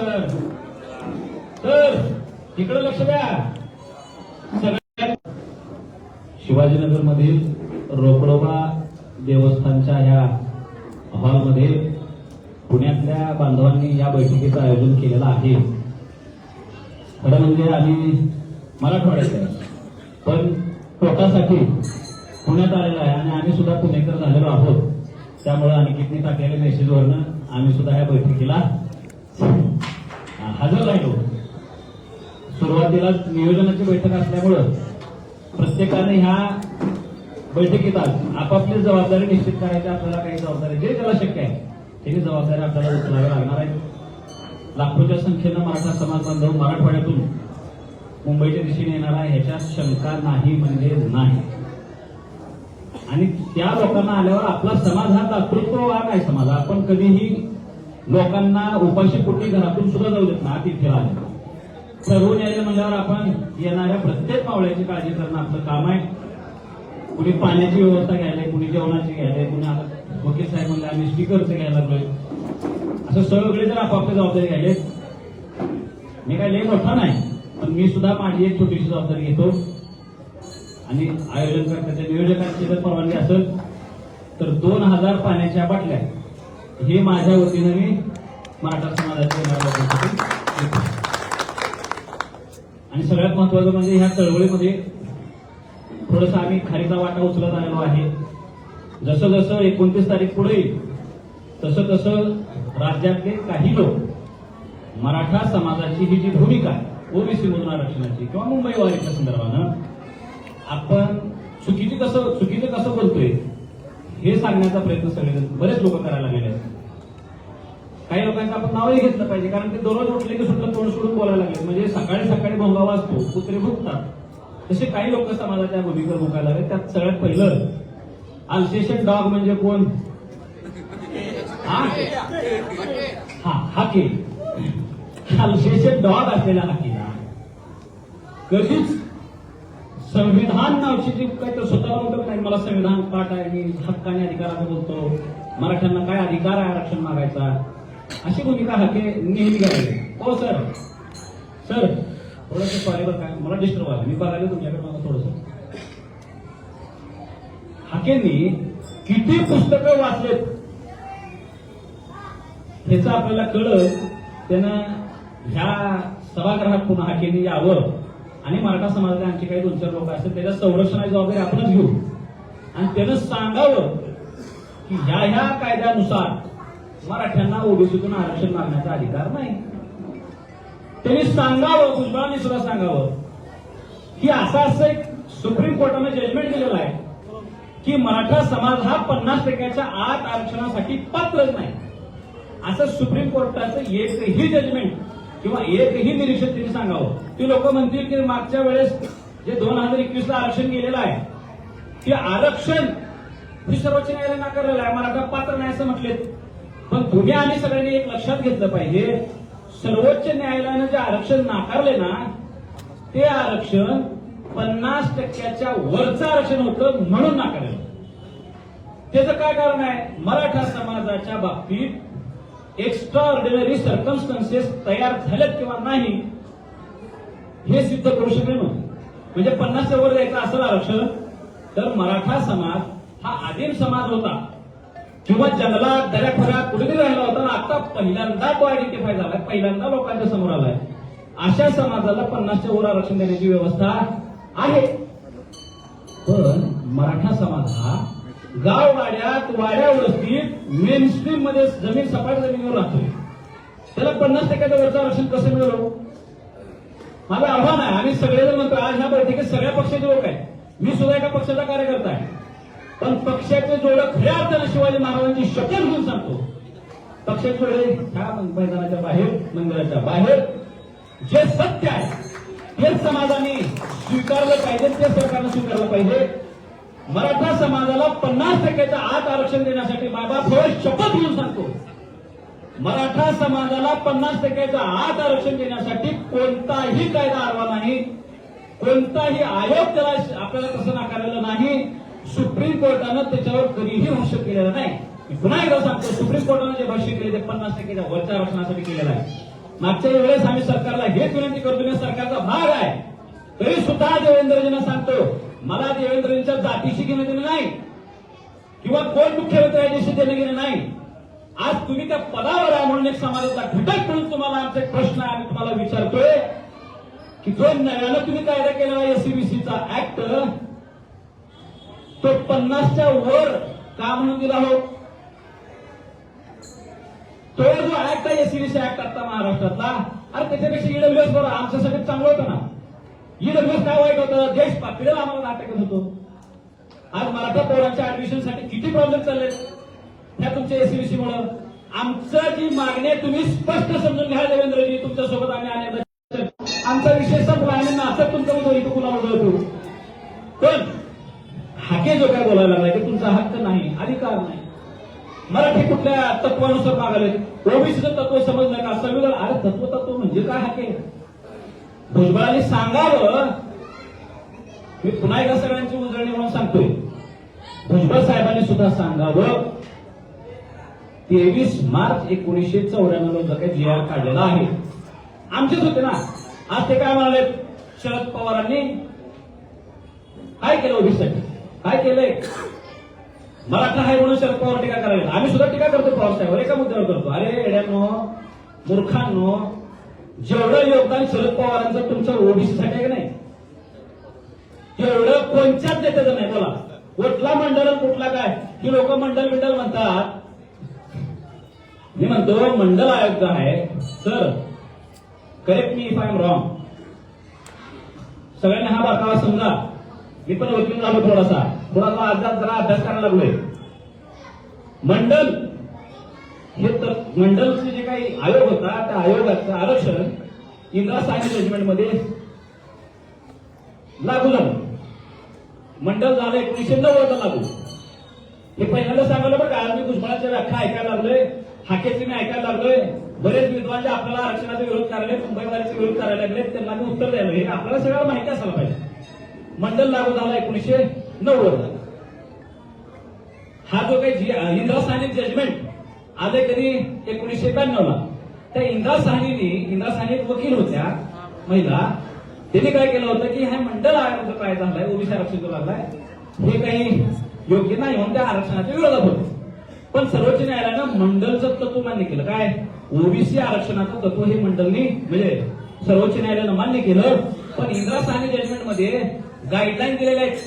हो, तर इकडे लक्ष द्या. सगळ्यात शिवाजीनगर मधील रोकडोबा देवस्थानच्या ह्या हॉलमध्ये पुण्यातल्या बांधवांनी या बैठकीचं आयोजन केलेलं आहे. खरं म्हणजे आम्ही मराठवाड्यात आहे. पण पोटासाठी पुण्यात आलेला आहे आणि आम्ही सुद्धा पुणेकर झालेलो आहोत. त्यामुळे अनिकेतने टाकलेल्या मेसेजवरनं आम्ही सुद्धा या बैठकीला हजर राहिलो. सुरुवातीला नियोजनाची बैठक असल्यामुळं प्रत्येकाने ह्या बैठकीत आज आपापली जबाबदारी निश्चित करायची आपल्याला काही जबाबदारी जे त्याला शक्य आहे त्याची जबाबदारी आपल्याला उचलावी लागणार आहे. लाखोच्या संख्येनं मराठा समाज बांधव मराठवाड्यातून मुंबईच्या दिशेने येणार आहे ह्याच्यात शंका नाही म्हणजे नाही. आणि त्या लोकांना आल्यावर आपला समाज हा दातृत्ववान आहे समाज. आपण कधीही लोकांना उपाशी पोटी घरातून सुद्धा जाऊ देत नाही तिथे आले ठरवून यायचं म्हणल्यावर आपण येणाऱ्या प्रत्येक पावल्याची काळजी करणं आपलं काम आहे. कुणी पाण्याची व्यवस्था घ्यायला कुणी जेवणाची घ्यायला कुणी आता वकील साहेब म्हणले आम्ही स्पीकरचं घ्यायला लागलोय. असं सगळे जर आपापली जबाबदारी घ्यायले मी काय लय मोठा नाही पण मी सुद्धा माझी एक छोटीशी जबाबदारी घेतो. आणि आयोजन करण्याच्या नियोजकांची जर परवानगी असेल तर दोन हजार पाण्याच्या बाटल्या हे माझ्या वतीनं मी मराठा समाजाच्या आणि सगळ्यात महत्वाचं म्हणजे ह्या चळवळीमध्ये थोडस आम्ही खारीचा वाटा उचलत आलेलो आहे. जसं जसं एकोणतीस तारीख पुढे येईल तसं तसं राज्यातले काही लोक मराठा समाजाची ही जी भूमिका आहे ओबीसी मधून आरक्षणाची किंवा मुंबई वारीच्या संदर्भानं आपण चुकीचे कसं चुकीचं कसं बोलतोय हे सांगण्याचा प्रयत्न सगळे बरेच लोक करायला लागलेले आहेत. काही लोकांचं आपण नावही घेतलं पाहिजे कारण ते दररोज उठले की सुद्धा तोंड सोडून बोलायला लागले. म्हणजे सकाळी सकाळी भोंगा वाजतो कुत्रे भुकतात. तसे काही लोक समाजाच्या भूमिकेवर भुकायला लागले. त्यात सगळ्यात पहिलं अल्सेशन डॉग म्हणजे कोण? हा? हा हाके. अल्सेशन डॉग असलेला हाकेला कधीच संविधान नावशी जी काही तर स्वतः म्हणतो नाही मला संविधान पाठ आहे मी हक्काने अधिकाराने बोलतो. मराठ्यांना काय अधिकार आहे आरक्षण मागायचा? अशी भूमिका हके नेहमी करायची हो सर. सर थोडस सॉरी बरं काय मला डिस्टर्ब आलं. मी बघायला तुमच्याकडे मला थोडस. हाकेंनी किती पुस्तकं वाचलेत? ह्याचं आपल्याला कळत त्यानं ह्या सभागृहात पुन्हा हाकेंनी यावं. आणि मराठा समाजातले आणखी काही दोन चार लोक असतील त्याच्या संरक्षणाची जबाबदारी आपणच घेऊ. आणि त्यानं सांगावं की ह्या ह्या कायद्यानुसार मराठ्यांना ओबीसीतून आरक्षण मागण्याचा अधिकार नाही. त्यांनी सांगावं भुजबळांनी सुद्धा सांगावं की असं असं एक सुप्रीम कोर्टानं जजमेंट दिलेलं आहे की मराठा समाज हा पन्नास टक्क्याच्या आत आरक्षणासाठी पात्रच नाही. असं सुप्रीम कोर्टाचं एकही जजमेंट किंवा एकही निरीक्षण त्यांनी सांगावं. ती लोक म्हणतील की मागच्या वेळेस जे दोन हजार एकवीस ला आरक्षण गेलेलं आहे ते आरक्षण ही सर्वोच्च न्यायालय नाकारलेलं आहे. मराठा पात्र नाही असं म्हटले पण तुम्ही आणि सगळ्यांनी एक लक्षात घेतलं पाहिजे सर्वोच्च न्यायालयानं जे आरक्षण नाकारले ना ते आरक्षण पन्नास टक्क्याच्या वरचं आरक्षण होतं म्हणून नाकारलं. त्याचं काय कारण आहे? मराठा समाजाच्या बाबतीत एक्स्ट्रा ऑर्डिनरी सर्कमस्टन्सेस तयार झालेत किंवा नाही हे सिद्ध करू शकले नव्हते. म्हणजे पन्नासच्या वर द्यायचं असेल आरक्षण तर मराठा समाज हा आदिम समाज होता. किंवा जंगलात दऱ्याखोऱ्यात कुठेतरी राहिला होता. आता पहिल्यांदा तो आयडेंटिफाय झालाय पहिल्यांदा लोकांच्या समोर आलाय. अशा समाजाला पन्नासच्या वर आरक्षण देण्याची व्यवस्था आहे. पण मराठा समाज हा गाव वाड्यात वाड्या वस्तीत मेन स्ट्रीममध्ये जमीन सपाट जमिनीवर राहतोय. त्याला पन्नास टक्क्याचं वरचं आरक्षण कसं मिळवलं हो? माझं आव्हान आहे आम्ही सगळेजण म्हणतो आज ह्या बैठकीत सगळ्या पक्षाचे लोक आहेत. मी सुद्धा एका पक्षाचा कार्यकर्ता आहे. पण पक्षाचे जोडं खऱ्या अर्थानं शिवाजी महाराजांची शपथ घेऊन सांगतो. पक्षाचे जोडे ह्या मैदानाच्या बाहेर मंदिराच्या बाहेर. जे सत्य आहे तेच समाजाने स्वीकारलं पाहिजे ते सरकारनं स्वीकारलं पाहिजे. मराठा समाजाला पन्नास टक्क्याच्या आत आरक्षण देण्यासाठी बाबा फळ शपथ घेऊन सांगतो. मराठा समाजाला पन्नास टक्क्याच्या आत आरक्षण देण्यासाठी कोणताही कायदा आडवा नाही. कोणताही आयोग त्याला आपल्याला तसं नाकारलेलं नाही. सुप्रीम कोर्टानं त्याच्यावर कधीही भाष्य केलेलं नाही. पुन्हा एकदा सांगतो सुप्रीम कोर्टानं जे भाष्य केले ते पन्नास टक्केच्या वरच्या आरक्षणासाठी केलेलं आहे. मागच्या वेळेस आम्ही सरकारला हेच विनंती करतो सरकारचा भाग आहे. तरी सुद्धा देवेंद्रजींना सांगतो मला देवेंद्रजींच्या जातीशी घेणं देणं नाही. किंवा कोण मुख्यमंत्री आहे याच्याशी देणं घेणं नाही. आज तुम्ही त्या पदावर आहे म्हणून एक समाजाचा घटक म्हणून तुम्हाला आमचा एक प्रश्न आहे आम्ही तुम्हाला विचारतोय की जो नव्यानं तुम्ही कायदा केलेला एससीबीसीचा ऍक्ट तो पन्नासच्या वर का म्हणून दिला हो? तो जो ऍक्ट आहे एससीबीसी ऍक्ट आता महाराष्ट्रातला. अरे त्याच्यापेक्षा ईडब्ल्यूएस बरं आमच्यासाठी चांगलं होतं ना. ईडब्ल्यूएस काय वाईट होतं देश पातळीला आम्हाला नाटकत होतो. आज मराठा पोरांच्या ऍडमिशनसाठी किती प्रॉब्लेम चालले ह्या तुमच्या एसीबीसी मुळे. आमचं जी मागणी आहे तुम्ही स्पष्ट समजून घ्या देवेंद्रजी. तुमच्यासोबत आम्ही आले आमचा विषय संपला आणि नाचत तुमचा मुद्दा इथं कुणाला बोलवतो पण हाके जो काय बोलायला लागलाय की तुमचा हक्क नाही अधिकार नाही. मराठी कुठल्या तत्वानुसार मागायला ओबीसीचं तत्व समजलं का? संविधान अरे तत्व तत्व म्हणजे काय हाके? भुजबळांनी सांगावं मी पुन्हा एकदा सगळ्यांची उजळणी म्हणून सांगतोय. भुजबळ साहेबांनी सुद्धा सांगावं तेवीस मार्च एकोणीसशे चौऱ्याण्णव जो काही जी आर काढलेला आहे. आमचेच होते ना. आज ते काय म्हणाले शरद पवारांनी? काय केलं ओबीसीसाठी? काय केलंय? मराठा आहे म्हणून शरद पवार टीका करायला आम्ही सुद्धा टीका करतो पवार साहेब एका मुद्द्यावर करतो? अरे येड्यानो मूर्खांनो जेवढं योगदान शरद पवार तुमच्या ओबीसीसाठी आहे की नाही? एवढं कोणत्याच नेत्याचं नाही बोला? कुठला मंडळ कुठला काय? की लोक मंडल बिंडल म्हणतात. मी म्हणतो मंडल आयोग जो आहे sir correct me if I am wrong सगळ्यांनी हा बारकावा समजा. मी पण वकील झालो थोडासा. थोडासा अभ्यास जरा अभ्यास करायला लागलोय. मंडल हे तर मंडलचे जे काही आयोग होता त्या आयोगाचं आरक्षण इंदिरा साहनी रेजिमेंटमध्ये लागू झालं. मंडळ झालं एकोणीशे नव्वद लागू. हे पहिल्यांदा सांगायला बरं का आज मी व्याख्या ऐकायला लागलोय हाकेची मी ऐकायला लागलोय. बरेच विद्वान जे आपल्याला आरक्षणाचा विरोध करायला मुंबईवाल्याचा विरोध करायला लागले त्यांना मी उत्तर द्यायला हे आपल्याला सगळ्याला माहिती असायला पाहिजे. मंडल लागू झाला एकोणीशे नव्वद. हा जो काही जी- इंदिरा जजमेंट आले कधी? एकोणीशे ब्याण्णव ला त्या इंदिरा साहनीने इंदिरा साहनी एक वकील होत्या महिला. त्यांनी काय केलं होतं की हे मंडळ आयोग काय कायदा ओबीसी आरक्षण जो लागलाय. हे काही योग्य नाही म्हणून त्या आरक्षणाच्या विरोधात होते. पण सर्वोच्च न्यायालयानं मंडळचं तत्व मान्य केलं. काय? ओबीसी आरक्षणाचं तत्व हे मंडळनी म्हणजे सर्वोच्च न्यायालयानं मान्य केलं. पण इंदिरा साहनी जजमेंटमध्ये गाईडलाईन दिलेल्या आहेत.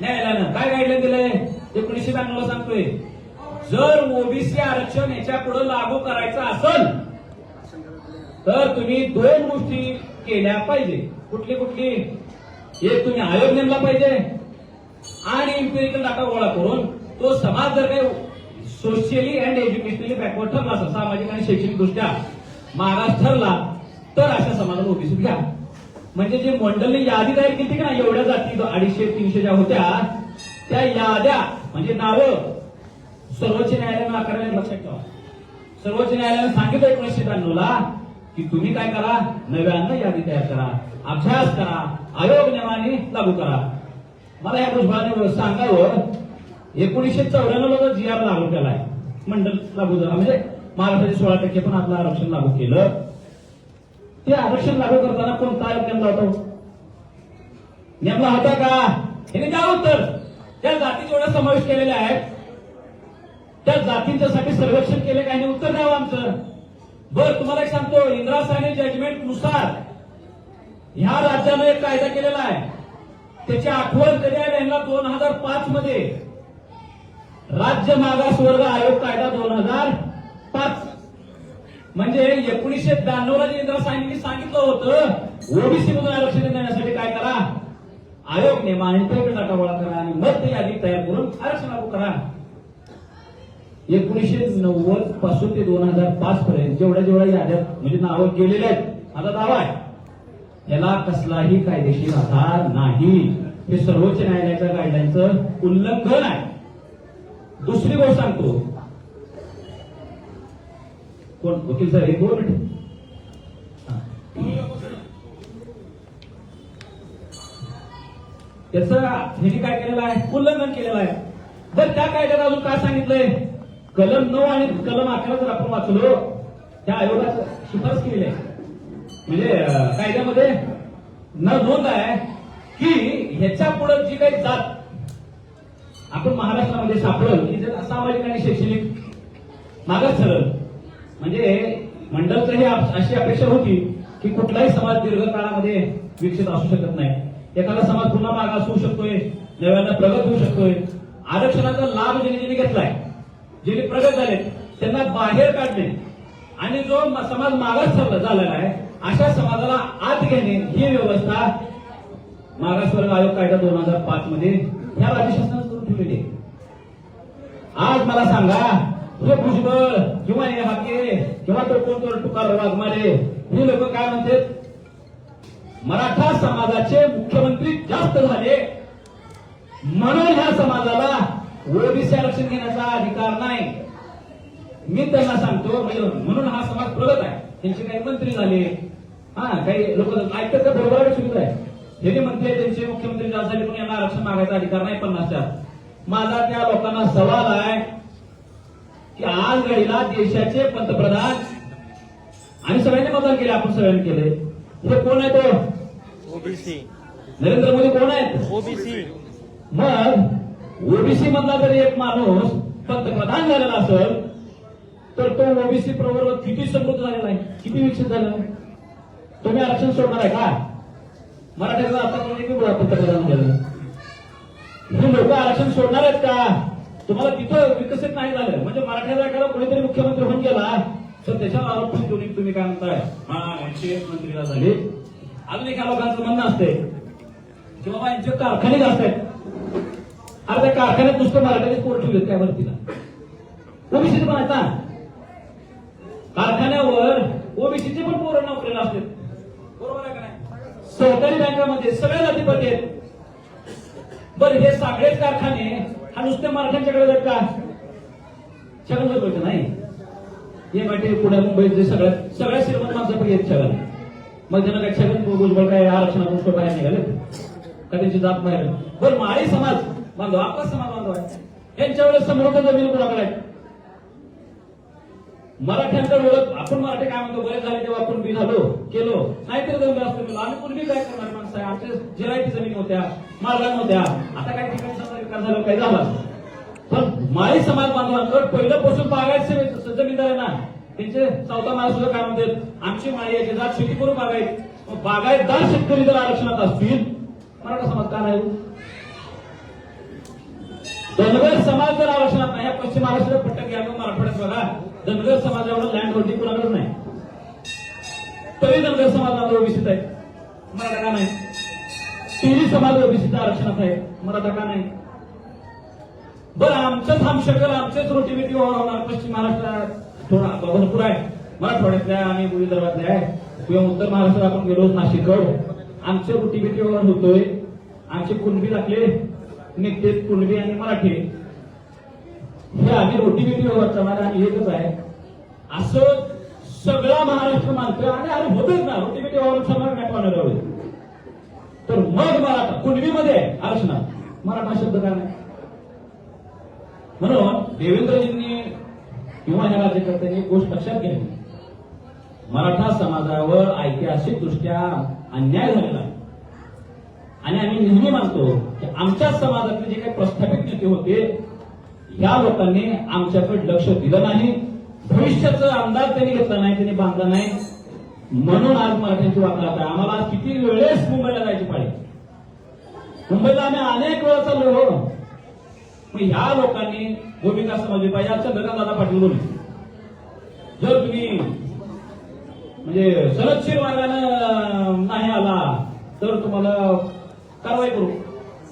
न्यायालयानं काय गाईडलाईन दिलंय एकोणीसशे ब्याण्णव सांगतोय. जर ओबीसी आरक्षण याच्यापुढे लागू करायचं असेल तर तुम्ही दोन गोष्टी केल्या पाहिजे. कुठली कुठली? एक तुम्ही आयोग नेमला पाहिजे आणि इम्पेरिकल डाटा गोळा करून तो समाज जर काही सोशली अँड एज्युकेशनली बॅकवर्ड ठरला असेल सामाजिक आणि शैक्षणिक दृष्ट्या मागास ठरला तर अशा समाजाला ओबीसी घ्या. म्हणजे जे मंडळने यादी तयार केली की ना एवढ्या जाती अडीचशे तीनशे ज्या होत्या त्या याद्या म्हणजे नावं सर्वोच्च न्यायालयानं आकारले लक्षात ठेवा सर्वोच्च न्यायालयानं सांगितलं एकोणीसशे ब्याण्णव ला की तुम्ही काय करा? नव्यानं यादी तयार करा अभ्यास करा आयोग नियमाने लागू करा. मला या भुजबळाने सांगावं एकोणीसशे चौऱ्याण्णव ला जी आर लागू केलाय मंडळ लागू झाला. म्हणजे महाराष्ट्राचे सोळा टक्के पण आपलं आरक्षण लागू केलं. ते आरक्षण लागू करताना कोणता आयोग नेमला होता नेमला होता का? हे द्या उत्तर. त्या जाती जेवढ्या समावेश केलेल्या आहेत त्या जातींच्यासाठी सर्वेक्षण केले काय नाही उत्तर द्यावं आमचं. बर तुम्हाला एक सांगतो इंदिरा साने जजमेंटनुसार ह्या राज्यानं एक कायदा केलेला आहे. त्याची आठवण कधी आहे यांना दोन हजार पाच मध्ये राज्य मागासवर्ग आयोग कायदा दोन हजार पाच. म्हणजे एकोणीशे ब्याण्णवला जे इंदिरा साहेबांनी सांगितलं होतं ओबीसी मधून आरक्षण देण्यासाठी काय करा? आयोग नेमा आणि त्याकडे डाटा गोळा करा आणि मग ते यादी तयार करून आरक्षण लागू करा. एकोणीसशे नव्वदपासून ते दोन हजार पाच पर्यंत जेवढ्या जेवढ्या याद्या म्हणजे नावं गेलेल्या आहेत आता दावा आहे याला कसलाही कायदेशीर आधार नाही. हे सर्वोच्च न्यायालयाच्या कायद्यांचं उल्लंघन आहे. दुसरी गोष्ट सांगतो. कोण? वकील साहेब एक दोन मिनिट. त्याचं ह्यांनी काय केलेलं आहे उल्लंघन केलेलं आहे. जर त्या कायद्यात अजून काय सांगितलंय? कलम नऊ आणि कलम अकरा जर आपण वाचलो त्या आयोगाचं शिफारस केलेली आहे. म्हणजे कायद्यामध्ये न नोंद आहे की ह्याच्या पुढे जी काही जात आपण महाराष्ट्रामध्ये सापडल की जर सामाजिक आणि शैक्षणिक. मागास ठरल म्हणजे मंडळचं हे अशी अपेक्षा होती की कुठलाही समाज दीर्घ काळामध्ये विकसित असू शकत नाही. एखादा समाज पुन्हा मागास होऊ शकतोय नव्यानं प्रगत होऊ शकतोय. आरक्षणाचा लाभ ज्यांनी ज्यांनी घेतलाय ज्यांनी प्रगत झाले त्यांना बाहेर काढणे आणि जो समाज मागास झालेला आहे अशा समाजाला आत घेणे ही व्यवस्था मागासवर्ग आयोग कायदा दोन हजार पाच मध्ये या राज्य शासनाने करून ठेवलेली आहे. आज मला सांगा हे भुजबळ किंवा हे हाके किंवा तो कोण तो तुकार वाघमारे हे लोक काय म्हणतात? मराठा समाजाचे मुख्यमंत्री जास्त झाले. म्हणून ह्या समाजाला ओबीसी आरक्षण घेण्याचा अधिकार नाही. मी त्यांना सांगतो म्हणजे म्हणून हा समाज प्रगत आहे. त्यांचे काही मंत्री झाले. हा काही लोक ऐकतात का बरोबर आहे सुविधा आहे. हे म्हणते त्यांचे मुख्यमंत्री जास्त झाले पण यांना आरक्षण मागायचा अधिकार नाही पन्नासच्या. माझा त्या लोकांना सवाल आहे की आज घडीला देशाचे पंतप्रधान आणि सगळ्यांनी मतदान केले आपण सगळ्यांनी केले. हे कोण आहे तो? ओबीसी. नरेंद्र मोदी कोण आहेत? ओबीसी. मग ओबीसी मधला जर एक माणूस पंतप्रधान झालेला असेल तर तो ओबीसी प्रवर्ग किती समृद्ध झालेला आहे? किती विकसित झालेला आहे? तुम्ही आरक्षण सोडणार आहे का? मराठ्याचा आता कोणी किती पंतप्रधान झालं हे लोक आरक्षण सोडणार आहेत का? तुम्हाला तिथं विकसित नाही झालं. म्हणजे मराठ्याचा एखादा कोणीतरी मुख्यमंत्री होऊन गेला तर त्याच्यावर आरोप पण तुम्ही काय म्हणताय? हा यांची मंत्रीला झाली. अजून एका लोकांचं म्हणणं असते की बाबा यांचे कारखाने जास्त आहेत. अरे त्या कारखान्यात नुसतं मराठ्याचे पोर ठेवलेत काय भरतीला ओबीसी पण आहेत कारखान्यावर ओबीसीचे पण पोरं नोकरीला असतात. बरोबर आहे का नाही? सहकारी बँकामध्ये सगळ्या जातीपती आहेत. बरं हे सगळेच कारखाने हा नुसते मराठ्यांच्याकडे जात का? छगन भुजबळचं नाही. हे माहिती पुण्या मुंबईत जे सगळ्यात सगळ्या श्रीमंत माणसापैकी आहेत छगन. मग त्यांना काय छगन भुजबळ काय आरक्षणातून कुठं बाहेर निघाले का त्यांची जात बाहेर बरं माळी समाज. बांधव हो, आपला समाज बांधव आहे यांच्या वेळेस समृद्ध जमीन कोणाकडे आहे मराठ्यांचा ओळख आपण मराठी काय म्हणतो बरे झाले तेव्हा आपण बी झालो केलो. नाहीतर जमलं असतं केलो आम्ही पूर्वी काय करणार माणसं? आहे आमच्या जिरायती जमीन होत्या मारला होत्या. आता काही ठिकाणी विकास झाला काही झाला पण माळी समाज बांधवांकडे पहिल्यापासून बागायत जमीनदार आहे त्यांचे चौथा माळ सुद्धा काय म्हणतात आमची माळी याची जात शेती करून बागायत बागायतदार शेतकरी जर आरक्षणात असतील मराठा समाज का नाही? धनगर समाज जर आरक्षणात नाही या पश्चिम महाराष्ट्र पट्टक घ्या किंवा मराठवाड्यात बघा. धनगर समाज एवढं लँड होती कुणाकडे नाही. तरी धनगर समाज माझा ओबीसीत आहे. मराठा का नाही? तिन्ही समाज ओबीसीत आरक्षणात आहे. मराठा का नाही? बरं आमचंच हम शकल आमचेच रोटीबेटी होणार पश्चिम महाराष्ट्रात. थोडा भरपूर आहे. मराठवाड्यातल्या आणि विदर्भातल्या आहे. किंवा उत्तर महाराष्ट्रात आपण गेलो नाशिककड. आमचे रोटीबेटी होणार होतोय. आमचे कुणबी लागले निघते कुणबी आणि मराठी हे आधी रोटीबेटी व्यवहार करणारे आणि एकच आहे. असं सगळा महाराष्ट्र मानतोय आणि अरे होतच ना. रोटीबेटी व्यवहार करणार नाही पाहणार तर मग मराठा कुणबीमध्ये आरक्षणात मराठा शब्द काय नाही. म्हणून देवेंद्रजींनी किंवा या राज्यकर्त्यांनी एक गोष्ट लक्षात घ्यावी मराठा समाजावर ऐतिहासिक दृष्ट्या अन्याय झालेला आणि आम्ही नेहमी मानतो की आमच्या समाजातले जे काही प्रस्थापित नेते होते या लोकांनी आमच्याकडे लक्ष दिलं नाही. भविष्याचं अंदाज त्यांनी घेतला नाही त्यांनी बांधला नाही. म्हणून आज मराठ्यांची वाट आहे. आम्हाला किती वेळेस मुंबईला जायची पाहिजे मुंबईला आम्ही अनेक वेळा चाललो हो मग ह्या लोकांनी भूमिका समजली पाहिजे. आजच्या चंद्रकांत दादा पाटील बोलू जर तुम्ही म्हणजे सलगशीर मार्गानं नाही आला तर तुम्हाला कारवाई करू.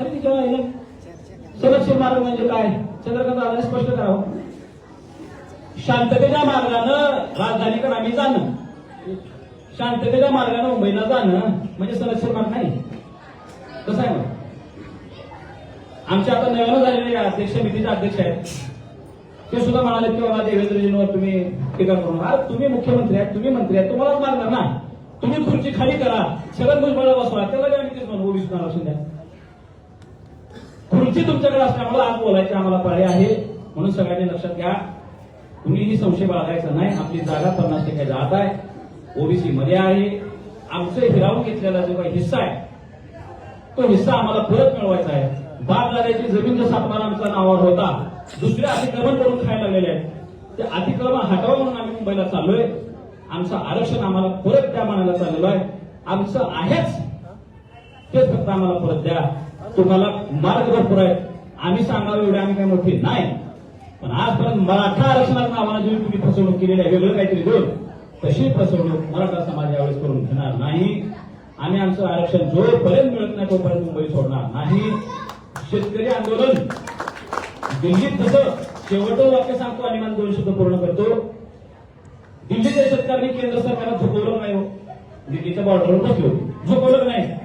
अरे ती येईल? संरक्षण मार्ग म्हणजे काय? चंद्रकांत दादा स्पष्ट करावं. शांततेच्या मार्गानं राजधानीकडे आम्ही जाणं. शांततेच्या मार्गानं मुंबईला जाणं म्हणजे संरक्षण मार्ग नाही. कसं आहे मग? आमच्या आता नव्यानं झालेले अध्यक्ष समितीचे अध्यक्ष आहेत. ते सुद्धा म्हणाले की बाबा देवेंद्रजींवर तुम्ही टीका करू नका. तुम्ही मुख्यमंत्री आहेत तुम्ही मंत्री आहेत तुम्हालाच मारणार ना. तुम्ही खुर्ची खाली करा. छगन भुजबळ बसवा. त्याला काय अनुभव तेच म्हणू द्या. खुर्ची तुमच्याकडे असल्यामुळे आज बोलायचे आम्हाला पर्याय आहे. म्हणून सगळ्यांनी लक्षात घ्या. कुणीही संशय बाळगायचा नाही. आपली जागा पन्नास टक्के जात आहे. ओबीसी मध्ये आहे. आमचं हिरावून घेतलेला जो काही हिस्सा आहे तो हिस्सा आम्हाला परत मिळवायचा आहे. बाग दादाची जमीन जसा सातबारा आमचा नावावर होता दुसरे अतिक्रमण करून खायला लागलेले आहेत. ते अतिक्रमण हटावं म्हणून आम्ही मुंबईला चाललोय. आमचं आरक्षण आम्हाला परत त्या मानायला चाललेलं आहे. आमचं आहेच तेच फक्त आम्हाला परत द्या. तुम्हाला मार्ग भरपूर आहे आम्ही सांगावं एवढे आम्ही काही मोठे नाही. पण आजपर्यंत मराठा आरक्षणात आम्हाला जी तुम्ही फसवणूक केलेली आहे वेगळं काहीतरी देऊन तशी फसवणूक मराठा समाज यावेळेस करून घेणार नाही. आम्ही आमचं आरक्षण जोपर्यंत मिळत नाही तोपर्यंत मुंबई सोडणार नाही. शेतकरी आंदोलन. दिल्लीत जसं शेवटचं वाक्य सांगतो आणि मला दोन शब्द पूर्ण करतो. दिल्लीच्या शेतकऱ्यांनी केंद्र सरकारला झुकवलं नाही हो. दिल्लीच्या बॉर्डरवर बसलो. झुकवलं नाही.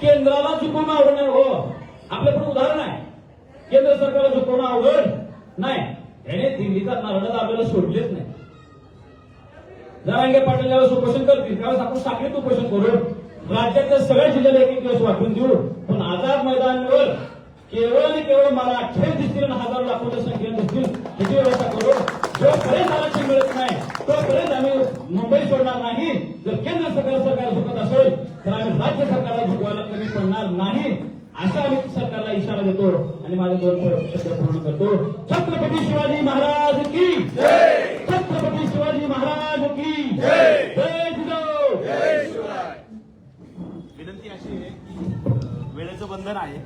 केंद्राला चुकवणं आवड नाही हो. आपल्याकडे उदाहरण आहे. केंद्र सरकारला चुकवणं आवड नाही. याने दिल्लीचा नारळ आपल्याला सोडलेच नाही. जरांगे पाटील यावेळेस उपोषण करतील. त्यावेळेस आपण साखळीत उपोषण करू. राज्यातल्या सगळ्या जिल्ह्याला एक एक दिवस वाटून देऊ. पण आझाद मैदानावर केवळ आणि केवळ मला अठ्ठावीस दिसतील आणि हजार लाखोच्या संख्येने दिसतील त्याची व्यवस्था करू. जोपर्यंत आरक्षण मिळत नाही तोपर्यंत आम्ही मुंबई सोडणार नाही. जर केंद्र सरकार सरकार झुकत असेल तर आम्ही राज्य सरकारला झुकवायला कमी पडणार नाही असा आम्ही सरकारला इशारा देतो आणि माझे दोन शब्द पूर्ण करतो. छत्रपती शिवाजी महाराज की छत्रपती शिवाजी महाराज की विनंती अशी आहे की, वेळेचं बंधन आहे.